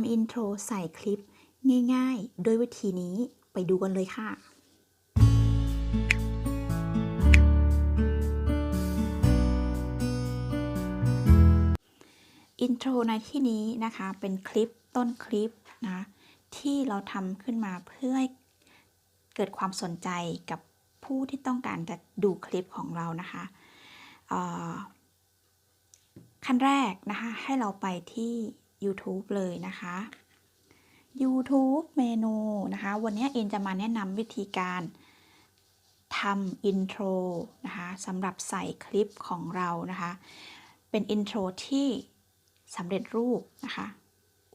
ำอินโทรใส่คลิปง่ายๆโดยวิธีนี้ไปดูกันเลยค่ะอินโทรในที่นี้นะคะเป็นคลิปต้นคลิปนะที่เราทำขึ้นมาเพื่อให้เกิดความสนใจกับผู้ที่ต้องการจะดูคลิปของเรานะคะขั้นแรกนะคะให้เราไปที่ YouTube เลยนะคะ YouTube เมนูนะคะ วันนี้เอ็นจะมาแนะนำวิธีการทำอินโทรนะคะสำหรับใส่คลิปของเรานะคะ เป็นอินโทรที่สำเร็จรูปนะคะ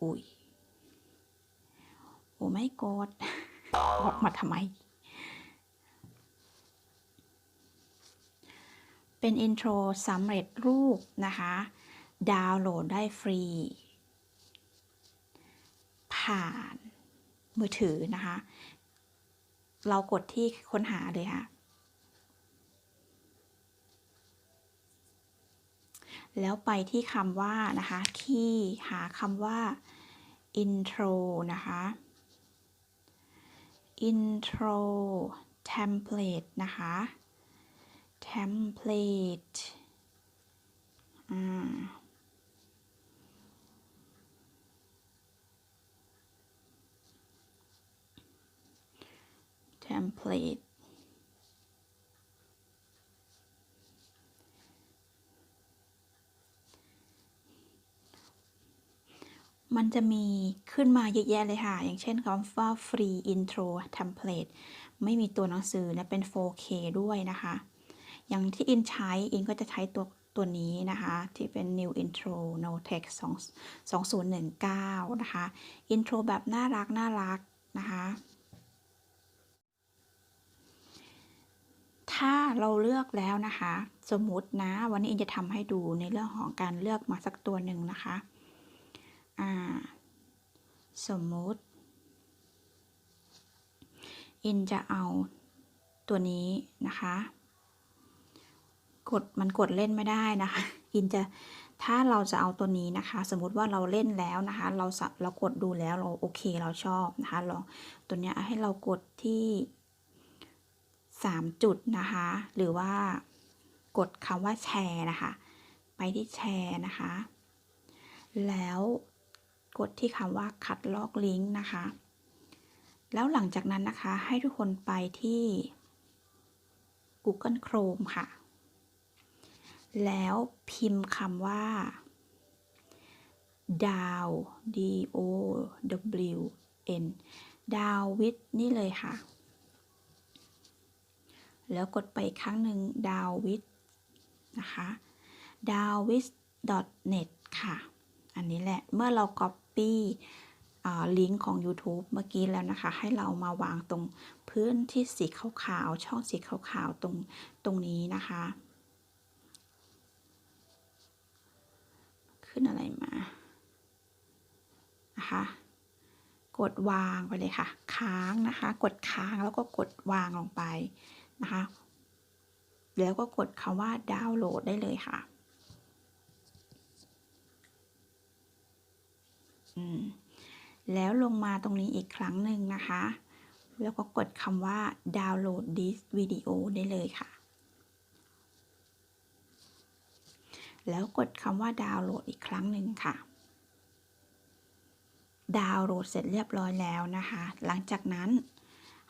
อุ้ยโอ้ไม่กดออกมาทำไม เป็นอินโทรสำเร็จรูปนะคะ ดาวน์โหลดได้ฟรี ผ่านมือถือนะคะ เรากดที่ค้นหาเลยค่ะ แล้วไปที่คำว่านะคะคีย์หาคำว่า intro นะคะ intro template นะคะ template อ่า template มันจะมีขึ้นมาเยอะแยะเลยค่ะ อย่างเช่นคำว่า free intro template ไม่มีตัวหนังสือนะเป็น 4K ด้วยนะคะ อย่างที่อินใช้ อินก็จะใช้ตัวตัวนี้นะคะ ที่เป็น new intro no text 2 2019 นะคะ intro แบบน่ารักน่ารักนะคะ ถ้าเราเลือกแล้วนะคะ สมมตินะ วันนี้อินจะทำให้ดูในเรื่องของการเลือกมาสักตัวหนึ่งนะคะอ่าสมมติ อินจะเอาตัวนี้นะคะ กดมันกดเล่นไม่ได้นะคะ อินจะถ้าเราจะเอาตัวนี้นะคะ สมมุติว่าเราเล่นแล้วนะคะ เราเรากดดูแล้วเราโอเคเราชอบนะคะลองตัวเนี้ยให้เรากดที่ 3 จุดนะคะ หรือว่ากดคำว่าแชร์นะคะ ไปที่แชร์นะคะ แล้วกดที่คำว่าคัดลอกลิงก์นะคะ แล้วหลังจากนั้นนะคะให้ทุกคนไปที่ Google Chrome ค่ะ แล้วพิมพ์คำว่า down d o w n down with นี่เลยค่ะ แล้วกดไปอีกครั้งหนึ่ง down with นะคะ down with net ค่ะ อันนี้แหละ เมื่อเรา copy ลิงก์ของ YouTube เมื่อกี้แล้วนะคะ ให้เรามาวางตรงพื้นที่สีขาวๆ ช่องสีขาวๆ ตรงตรงนี้นะคะ ขึ้นอะไรมา นะคะ กดวางไปเลยค่ะ ค้างนะคะ กดค้างแล้วก็กดวางลงไป นะคะ แล้วก็กดคำว่าดาวน์โหลดได้เลยค่ะแล้วลงมาตรงนี้อีกครั้งหนึ่งนะคะ แล้วก็กดคำว่า download this video ได้เลยค่ะ แล้วกดคำว่าดาวน์โหลดอีกครั้งหนึ่งค่ะ ดาวน์โหลดเสร็จเรียบร้อยแล้วนะคะ หลังจากนั้น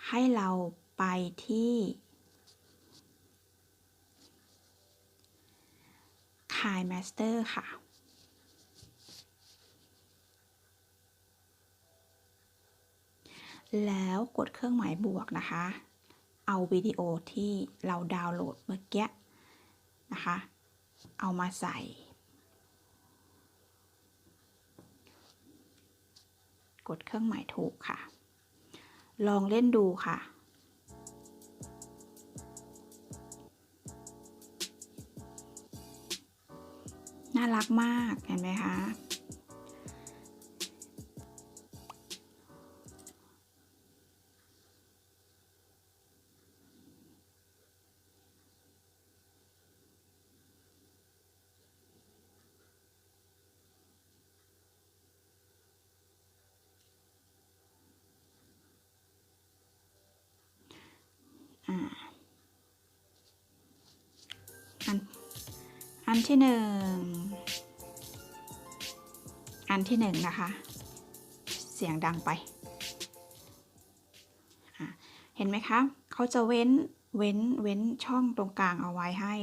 ให้เราไปที่ k i Master ค่ะ แล้วกดเครื่องหมายบวกนะคะ เอาวิดีโอที่เราดาวน์โหลดเมื่อกี้นะคะ เอามาใส่กดเครื่องหมายถูกค่ะ ลองเล่นดูค่ะ รักมากเห็นไหมคะอันที่หนึ่ง อันที่หนึ่งนะคะ เสียงดังไป เห็นไหมคะ เขาจะเว้น เว้น เว้นช่องตรงกลางเอาไว้ให้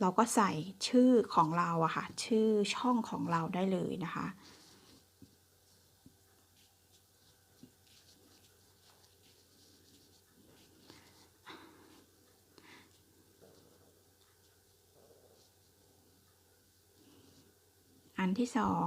เราก็ใส่ชื่อของเราอะค่ะ ชื่อช่องของเราได้เลยนะคะ อันที่สอง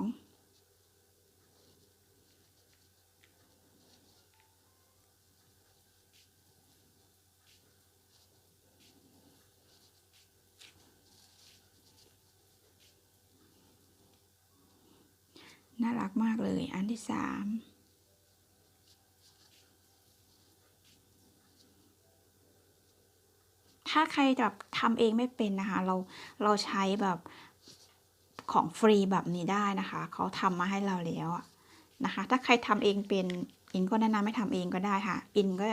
น่ารักมากเลย อันที่สามถ้าใครแบบทำเองไม่เป็นนะคะ เราเราใช้แบบของฟรีแบบนี้ได้นะคะ เขาทำมาให้เราแล้วนะคะ ถ้าใครทำเองเป็นอินก็แนะนำให้ทำเองก็ได้ค่ะ อินก็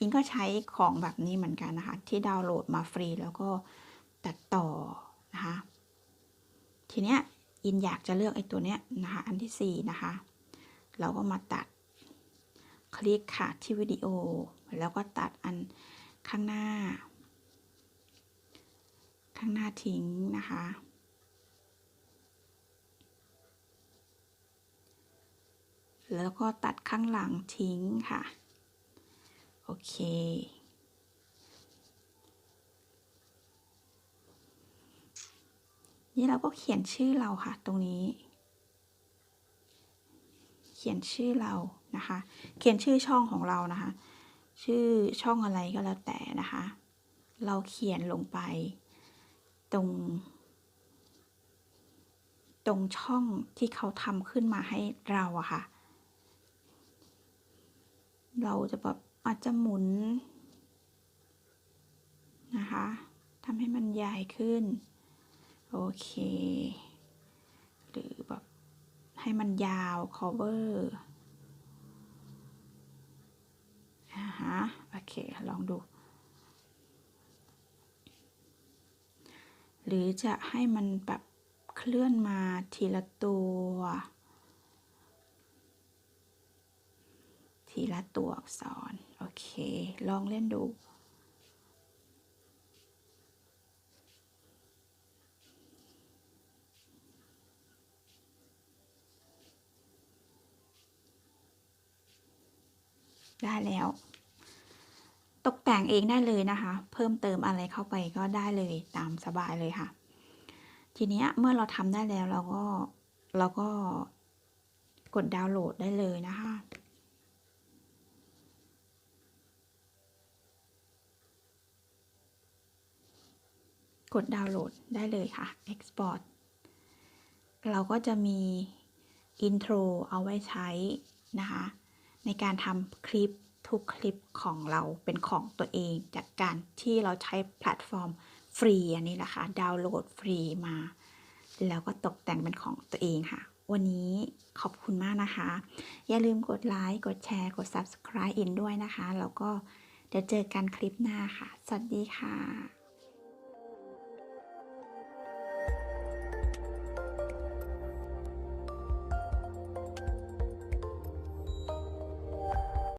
อินก็ใช้ของแบบนี้เหมือนกันนะคะ ที่ดาวน์โหลดมาฟรีแล้วก็ตัดต่อนะคะ ทีเนี้ย อินอยากจะเลือกไอ้ตัวเนี้ยนะคะอันที่สี่นะคะ เราก็มาตัด คลิกค่ะที่วิดีโอ แล้วก็ตัดอันข้างหน้า ข้างหน้าทิ้งนะคะแล้วก็ตัดข้างหลังทิ้งค่ะ โอเค นี่เราก็เขียนชื่อเราค่ะ ตรงนี้ เขียนชื่อเรานะคะ เขียนชื่อช่องของเรานะคะ ชื่อช่องอะไรก็แล้วแต่นะคะ เราเขียนลงไปตรง ตรงช่องที่เขาทำขึ้นมาให้เราอะค่ะ เราจะแบบอาจจะหมุนนะคะทำให้มันใหญ่ขึ้น โอเค หรือแบบให้มันยาว cover อ่าฮะ โอเค ลองดู หรือจะให้มันแบบเคลื่อนมาทีละตัว ทีละตัวอักษร โอเค ลองเล่นดู ได้แล้ว ตกแต่งเองได้เลยนะคะ เพิ่มเติมอะไรเข้าไปก็ได้เลยตามสบายเลยค่ะ ทีนี้เมื่อเราทำได้แล้วเราก็เราก็กดดาวน์โหลดได้เลยนะคะกดดาวน์โหลดได้เลยค่ะ Export เราก็จะมีอินโทรเอาไว้ใช้นะคะ ในการทำคลิปทุกคลิปของเราเป็นของตัวเอง จากการที่เราใช้แพลตฟอร์มฟรีอันนี้แหละคะดาวน์โหลดฟรีมา แล้วก็ตกแต่งเป็นของตัวเองค่ะ วันนี้ขอบคุณมากนะคะ อย่าลืมกดไลค์กดแชร์กด Subscribe อินด้วยนะคะ แล้วก็เดี๋ยวเจอกันคลิปหน้าค่ะ สวัสดีค่ะ